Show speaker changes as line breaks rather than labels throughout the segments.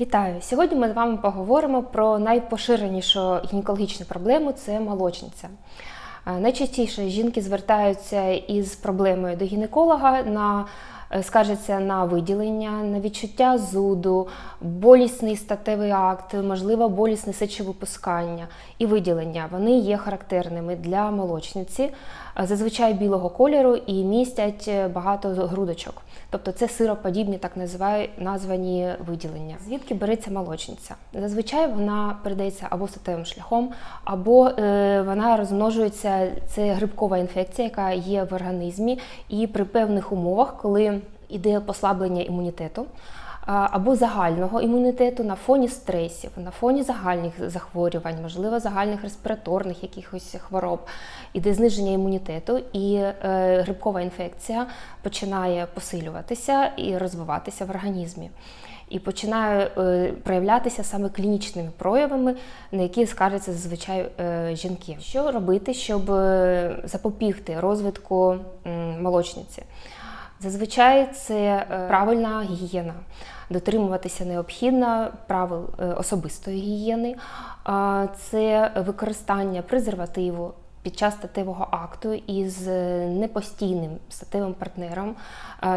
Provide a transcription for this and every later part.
Вітаю! Сьогодні ми з вами поговоримо про найпоширенішу гінекологічну проблему це молочниця. Е, Найчастіше жінки звертаються із проблемою до гінеколога на скаржаться на виділення, на відчуття зуду, болісний статевий акт, можливо, болісне сечовипускання і виділення. Вони є характерними для молочниці, е, зазвичай білого кольору і містять е, багато грудочок. Тобто це сироподібні, так названі виділення. Звідки береться молочниця? Зазвичай вона передається або статевим шляхом, або е, вона розмножується. Це грибкова інфекція, яка є в організмі, і при певних умовах, коли йде послаблення імунітету. Або загального імунітету на фоні стресів, на фоні загальних захворювань, можливо, загальних респіраторних якихось хвороб, іде зниження імунітету, і е, грибкова інфекція починає посилюватися і розвиватися в організмі. І починає е, проявлятися саме клінічними проявами, на які скаржаться зазвичай е, жінки. Що робити, щоб е, запобігти розвитку м, молочниці? Зазвичай це е, правильна гігієна. Дотримуватися необхідно правил е, особистої гігієни, це використання презервативу під час статевого акту із е, непостійним статевим партнером,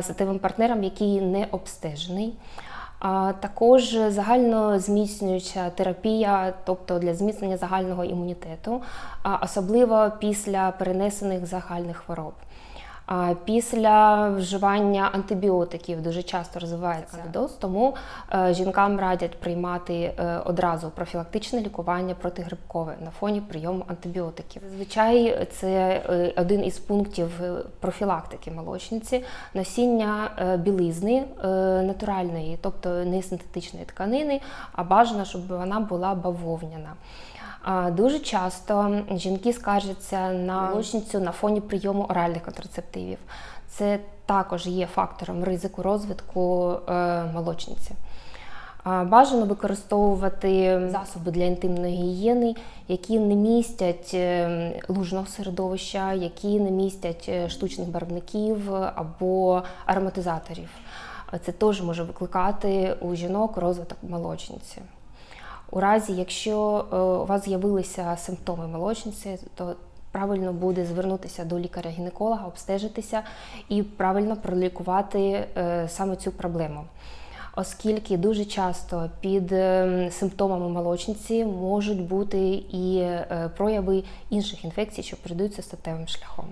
статевим партнером, який не обстежений. Також загально зміцнююча терапія, тобто для зміцнення загального імунітету, особливо після перенесених загальних хвороб. Після вживання антибіотиків дуже часто розвивається кандидоз, тому е, жінкам радять приймати е, одразу профілактичне лікування протигрибкове на фоні прийому антибіотиків. Зазвичай це е, один із пунктів профілактики молочниці носіння білизни натуральної, тобто не синтетичної тканини, а бажано, щоб вона була бавовняна. Дуже часто жінки скаржаться на молочницю на фоні прийому оральних контрацептивів. Це також є фактором ризику розвитку е, молочниці. Бажано використовувати засоби для інтимної гігієни, які не містять е, лужного середовища, які не містять е, штучних барвників або ароматизаторів. Це теж може викликати у жінок розвиток молочниці. У разі, якщо у вас з'явилися симптоми молочниці, то правильно буде звернутися до лікаря-гінеколога, обстежитися і правильно пролікувати е, саме цю проблему. Оскільки дуже часто під е, симптомами молочниці можуть бути і е, прояви інших інфекцій, що передаються статевим шляхом.